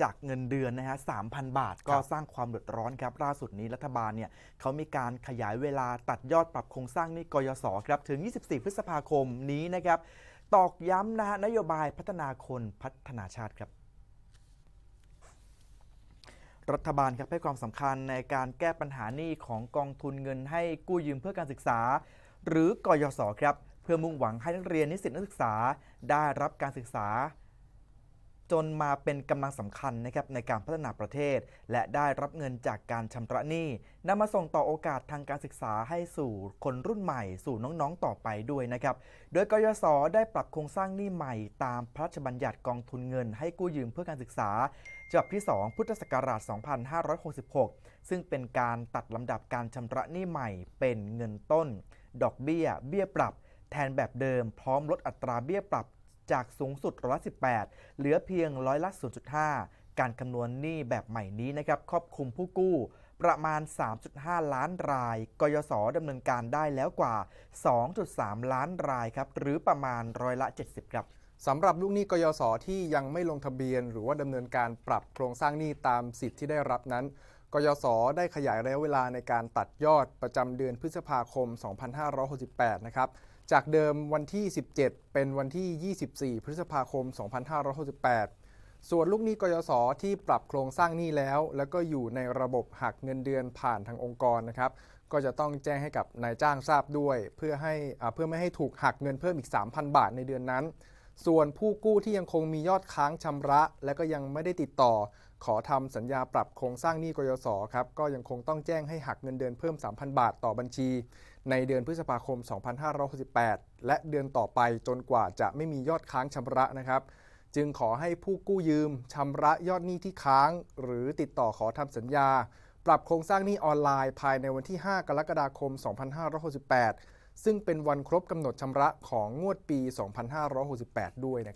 จากเงินเดือนนะฮะ3,000บาทก็ครับสร้างความเดือดร้อนครับล่าสุดนี้รัฐบาลเนี่ยเขามีการขยายเวลาตัดยอดปรับโครงสร้างหนี้กยศครับถึง 24 พฤษภาคมนี้นะครับตอกย้ำนะฮะนโยบายพัฒนาคนพัฒนาชาติครับรัฐบาลครับให้ความสำคัญในการแก้ปัญหาหนี้ของกองทุนเงินให้กู้ยืมเพื่อการศึกษา หรือกยศครับ เพื่อมุ่งหวังให้นักเรียนนิสิตนักศึกษาได้รับการศึกษา จนมาเป็นกำลังสำคัญนะครับในการพัฒนาประเทศ และได้รับเงินจากการชำระหนี้นำมาส่งต่อโอกาสทางการศึกษาให้สู่คนรุ่นใหม่สู่น้องๆต่อไปด้วยนะครับ โดยกยศได้ปรับโครงสร้างหนี้ใหม่ตามพระราชบัญญัติกองทุนเงิน ให้กู้ยืมเพื่อการศึกษาฉบับที่ 2 พุทธศักราช 2566 ซึ่งเป็นการตัดลำดับการชำระหนี้ใหม่ เป็นเงินต้น ดอกเบี้ย เบี้ยปรับ แทนแบบเดิมพร้อมลดอัตราเบี้ยปรับ จากสูงสุดร้อยละ18เหลือเพียงร้อยละ0.5 การคำนวณหนี้แบบใหม่นี้นะครับครอบคลุมผู้กู้ประมาณ 3.5 ล้านราย กยศดำเนินการได้แล้วกว่า 2.3 ล้านรายครับ หรือประมาณร้อยละ 70 ครับสำหรับลูกหนี้กยศที่ยังไม่ลงทะเบียน หรือว่าดำเนินการปรับโครงสร้างหนี้ตามสิทธิ์ที่ได้รับนั้น กยศได้ขยายระยะเวลาในการตัดยอดประจำเดือนพฤษภาคม 2568 นะครับ จากเดิมวันที่ 17 เป็นวันที่ 24 พฤษภาคม 2568 ส่วนลูกหนี้กยศที่ปรับโครงสร้างหนี้แล้ว แล้วก็อยู่ในระบบหักเงินเดือนผ่านทางองค์กรนะครับ ก็จะต้องแจ้งให้กับนายจ้างทราบด้วย เพื่อให้เพื่อไม่ให้ถูกหักเงินเพิ่มอีก 3,000 บาทในเดือนนั้น ส่วนผู้กู้ที่ยังคงมียอดค้างชำระ และก็ยังไม่ได้ติดต่อ ขอทำสัญญาปรับโครงสร้างหนี้กยศครับก็ยังคงต้องแจ้งให้หักเงินเดือนเพิ่ม 3,000 บาทต่อบัญชี ในเดือนพฤษภาคม 2568 และเดือนต่อไปจนกว่าจะไม่มียอดค้างชำระนะครับจึงขอให้ผู้กู้ยืมชำระยอดหนี้ที่ค้าง หรือติดต่อขอทำสัญญา ปรับโครงสร้างหนี้ออนไลน์ภายในวันที่ 5 กรกฎาคม 2568 ซึ่งเป็นวันครบกำหนดชำระของงวดปี 2568 ด้วยนะครับ